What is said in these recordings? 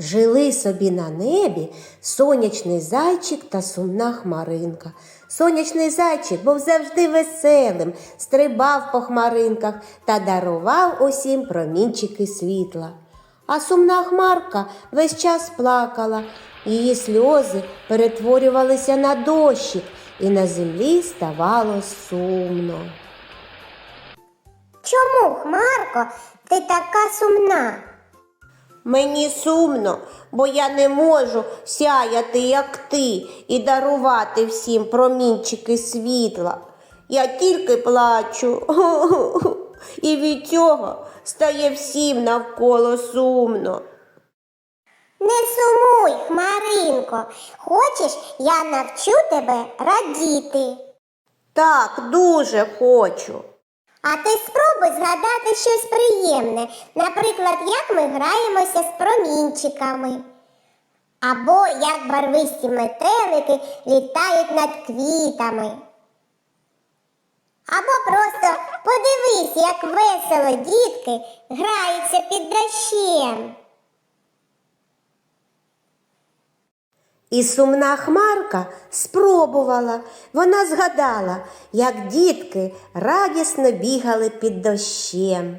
Жили собі на небі сонячний зайчик та сумна хмаринка. Сонячний зайчик був завжди веселим, стрибав по хмаринках та дарував усім промінчики світла. А сумна хмарка весь час плакала, її сльози перетворювалися на дощик, і на землі ставало сумно. Чому, Хмарко, ти така сумна? Мені сумно, бо я не можу сяяти, як ти, і дарувати всім промінчики світла. Я тільки плачу, і від цього стає всім навколо сумно. Не сумуй, Хмаринко. Хочеш, я навчу тебе радіти. Так, дуже хочу. А ти спробуй згадати щось приємне, наприклад, як ми граємося з промінчиками. Або як барвисті метелики літають над квітами. Або просто подивись, як весело дітки граються під дощем. І сумна хмарка спробувала. Вона згадала, як дітки радісно бігали під дощем.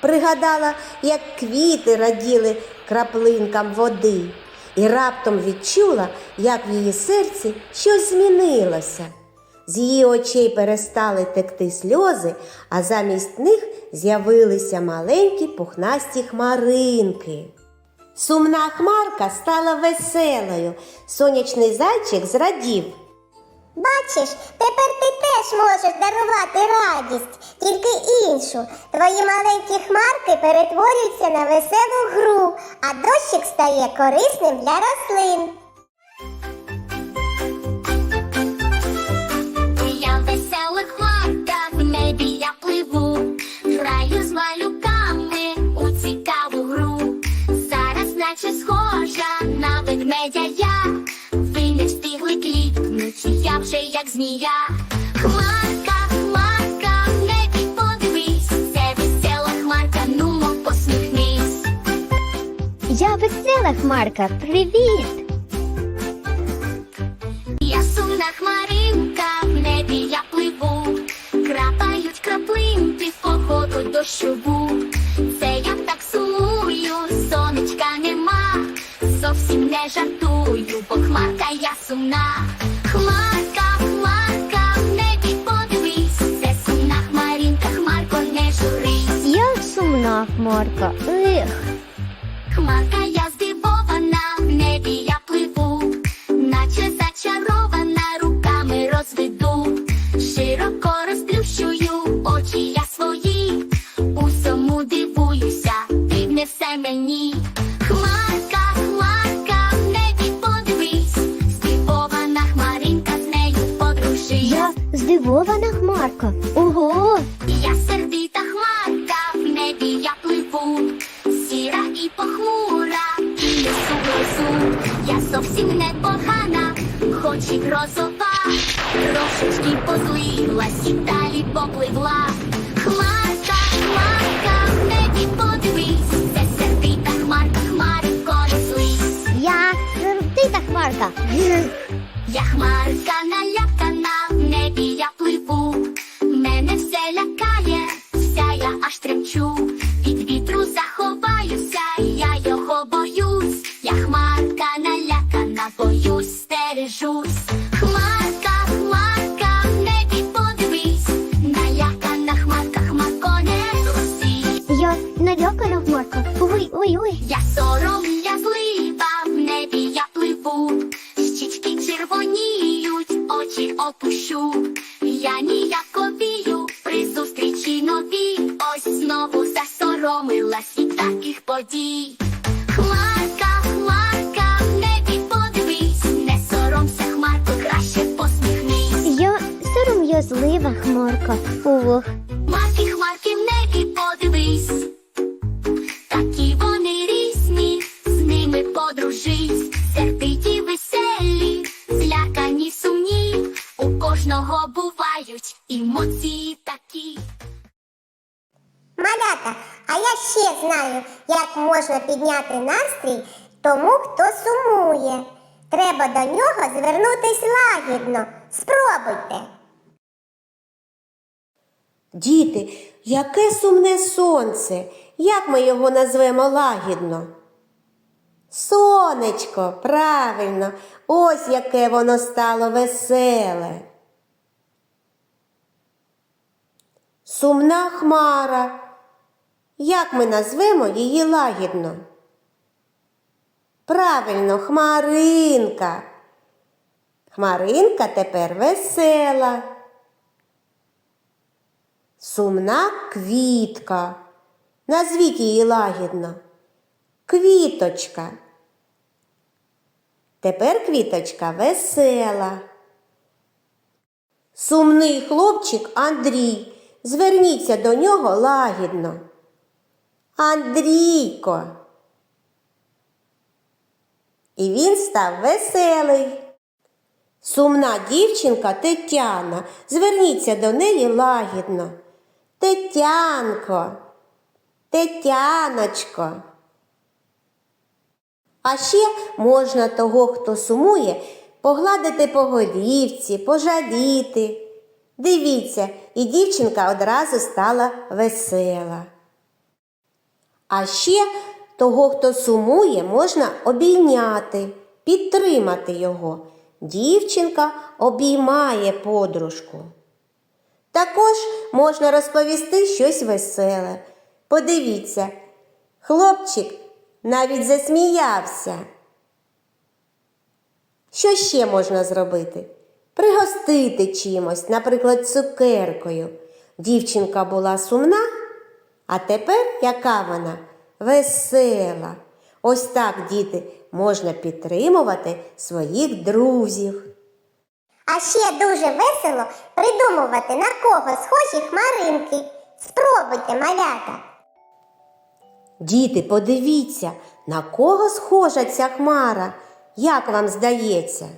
Пригадала, як квіти раділи краплинкам води, і раптом відчула, як в її серці щось змінилося. З її очей перестали текти сльози, а замість них з'явилися маленькі пухнасті хмаринки. Сумна хмарка стала веселою. Сонячний зайчик зрадів. Бачиш, тепер ти теж можеш дарувати радість, тільки іншу. Твої маленькі хмарки перетворюються на веселу гру, а дощик стає корисним для рослин. Я. Ви не встигли кліпнуть, я вже як змія. Хмарка, хмарка, в небі подивись, це весела хмарка, нумо посміхнись. Я весела хмарка, привіт! Я сумна хмаринка, в небі я пливу, крапають краплинки в походу дощову. Сумна. Хмарка, хмарка, в небі подивись, це сумна хмаринка, хмарко, не журись. Я сумна хмарка. Ех, Хмарка я здивована хмарка. Ого! Я сердита хмарка, в небі я пливу, сіра і похмура, і несу грозу. Я зовсім не погана, хоч і грозова, трошечки позлилась і далі попливла. Хмарка, хмарка, в небі подивись, це сердита хмарка, хмарко, злись. Я сердита хмарка. Я хмарка налякана, аж тремчу. Від вітру заховаюся, я його боюсь. Я хмарка налякана, боюсь, стережусь. Хмарка, хмарка, в небі подивись. Налякана хмарка, хмарко не трусись. Я налякана хмарка. Ой, ой, ой. Я сором'язлива, хмарка. Ох, Хмарки, хмарки в небі подивись. Такі вони різні, з ними подружись, сердиті веселі, злякані сумні, у кожного бувають емоції такі. Малята, а я ще знаю, як можна підняти настрій тому, хто сумує. Треба до нього звернутись лагідно. Спробуйте. Діти, яке сумне сонце. Як ми його назвемо лагідно? Сонечко, правильно, ось яке воно стало веселе. Сумна хмара. Як ми назвемо її лагідно? Правильно, хмаринка. Хмаринка тепер весела. Сумна квітка. Назвіть її лагідно. Квіточка. Тепер квіточка весела. Сумний хлопчик Андрій. Зверніться до нього лагідно. Андрійко. І він став веселий. Сумна дівчинка Тетяна. Зверніться до неї лагідно. Тетянко, Тетяночко. А ще можна того, хто сумує, погладити по голівці, пожаліти. Дивіться, і дівчинка одразу стала весела. А ще того, хто сумує, можна обійняти, підтримати його. Дівчинка обіймає подружку. Також можна розповісти щось веселе. Подивіться, хлопчик навіть засміявся. Що ще можна зробити? Пригостити чимось, наприклад, цукеркою. Дівчинка була сумна, а тепер яка вона? Весела. Ось так, діти, можна підтримувати своїх друзів. А ще дуже весело придумувати, на кого схожі хмаринки. Спробуйте, малята. Діти, подивіться, на кого схожа ця хмара, як вам здається?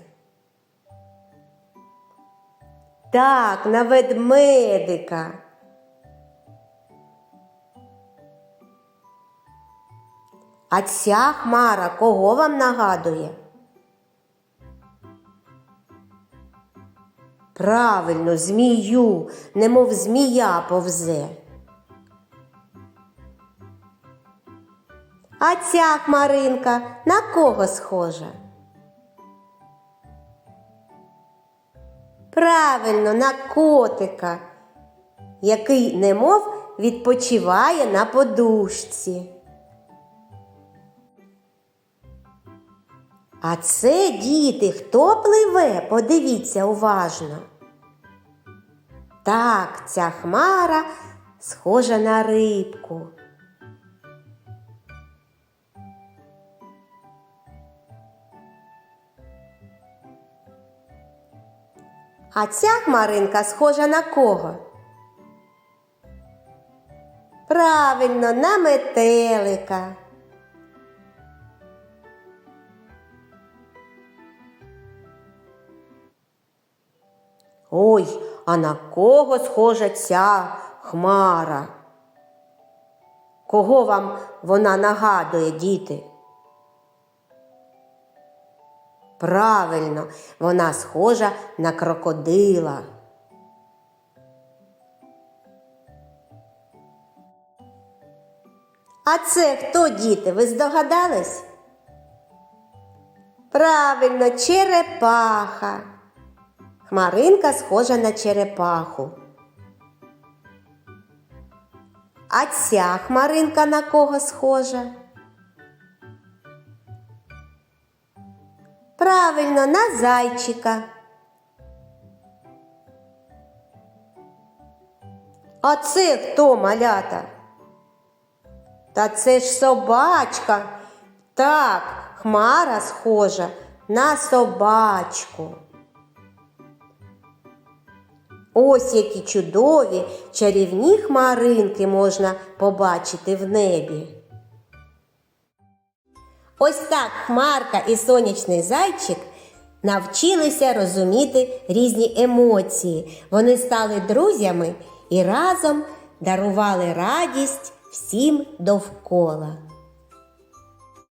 Так, на ведмедика. А ця хмара кого вам нагадує? Правильно, змію, немов змія повзе. А ця хмаринка на кого схожа? Правильно, на котика, який немов відпочиває на подушці. А це діти, хто пливе? Подивіться уважно. Так, ця хмара схожа на рибку. А ця хмаринка схожа на кого? Правильно, на метелика. Ой, а на кого схожа ця хмара? Кого вам вона нагадує, діти? Правильно, вона схожа на крокодила. А це хто, діти? Ви здогадались? Правильно, черепаха. Хмаринка схожа на черепаху. А ця хмаринка на кого схожа? Правильно, на зайчика. А це хто малята? Та це ж собачка. Так, хмара схожа на собачку. Ось які чудові чарівні хмаринки можна побачити в небі. Ось так Хмарка і сонячний зайчик навчилися розуміти різні емоції. Вони стали друзями і разом дарували радість всім довкола.